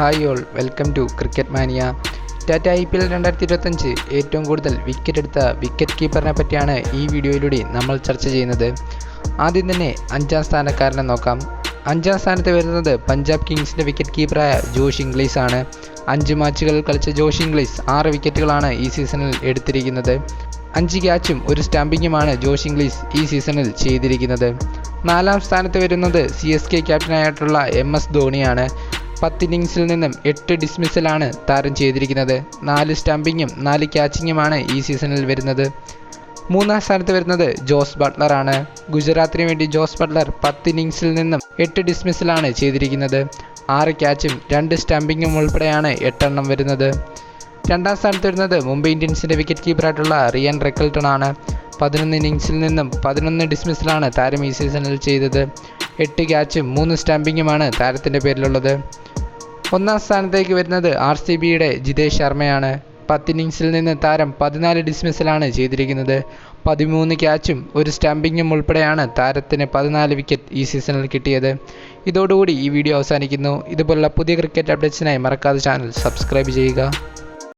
Hi all welcome to cricket mania. Tata I P L രണ്ടായിരത്തി ഇരുപത്തഞ്ച് ഏറ്റവും കൂടുതൽ വിക്കറ്റ് എടുത്ത വിക്കറ്റ് കീപ്പറിനെ പറ്റിയാണ് ഈ വീഡിയോയിലൂടെ നമ്മൾ ചർച്ച ചെയ്യുന്നത്. ആദ്യം തന്നെ അഞ്ചാം സ്ഥാനക്കാരനെ നോക്കാം. അഞ്ചാം സ്ഥാനത്ത് വരുന്നത് പഞ്ചാബ് കിങ്സിന്റെ വിക്കറ്റ് കീപ്പറായ ജോഷ് ഇംഗ്ലീസ് ആണ്. അഞ്ച് മാച്ചുകൾ കളിച്ച ജോഷ് ഇംഗ്ലീസ് ആറ് വിക്കറ്റുകളാണ് ഈ സീസണിൽ എടുത്തിരിക്കുന്നത്. അഞ്ച് ക്യാച്ചും ഒരു സ്റ്റാമ്പിങ്ങുമാണ് ജോഷ് ഇംഗ്ലീസ് ഈ സീസണിൽ ചെയ്തിരിക്കുന്നത്. നാലാം സ്ഥാനത്ത് വരുന്നത് സി എസ് കെ ക്യാപ്റ്റനായിട്ടുള്ള എം എസ് ധോണിയാണ്. പത്ത് ഇന്നിങ്സിൽ നിന്നും എട്ട് ഡിസ്മിസലാണ് താരം ചെയ്തിരിക്കുന്നത്. നാല് സ്റ്റംപിങ്ങും നാല് ക്യാച്ചിങ്ങുമാണ് ഈ സീസണിൽ വരുന്നത്. മൂന്നാം സ്ഥാനത്ത് വരുന്നത് ജോസ് ബട്ട്ലറാണ്. ഗുജറാത്തിന് വേണ്ടി ജോസ് ബട്ട്ലർ പത്ത് ഇന്നിങ്സിൽ നിന്നും എട്ട് ഡിസ്മിസിലാണ് ചെയ്തിരിക്കുന്നത്. ആറ് ക്യാച്ചും രണ്ട് സ്റ്റംപിങ്ങും ഉൾപ്പെടെയാണ് എട്ടെണ്ണം വരുന്നത്. രണ്ടാം സ്ഥാനത്ത് വരുന്നത് മുംബൈ ഇന്ത്യൻസിന്റെ വിക്കറ്റ് കീപ്പറായിട്ടുള്ള റിയൻ റെക്കൽട്ടൺ ആണ് പതിനൊന്ന് ഇന്നിങ്സിൽ നിന്നും പതിനൊന്ന് ഡിസ്മിസിലാണ് താരം ഈ സീസണിൽ ചെയ്തത്. എട്ട് ക്യാച്ചും മൂന്ന് സ്റ്റാമ്പിങ്ങുമാണ് താരത്തിന്റെ പേരിലുള്ളത്. ഒന്നാം സ്ഥാനത്തേക്ക് വരുന്നത് ആർ സി ബിയുടെ ജിതേഷ് ശർമ്മയാണ് പത്തിന്നിങ്സിൽ നിന്ന് താരം പതിനാല് ഡിസ്മിസിലാണ് ചെയ്തിരിക്കുന്നത്. പതിമൂന്ന് ക്യാച്ചും ഒരു സ്റ്റാമ്പിങ്ങും ഉൾപ്പെടെയാണ് താരത്തിന് പതിനാല് വിക്കറ്റ് ഈ സീസണിൽ കിട്ടിയത്. ഇതോടുകൂടി ഈ വീഡിയോ അവസാനിക്കുന്നു. ഇതുപോലുള്ള പുതിയ ക്രിക്കറ്റ് അപ്ഡേറ്റ്സിനായി മറക്കാതെ ചാനൽ സബ്സ്ക്രൈബ് ചെയ്യുക.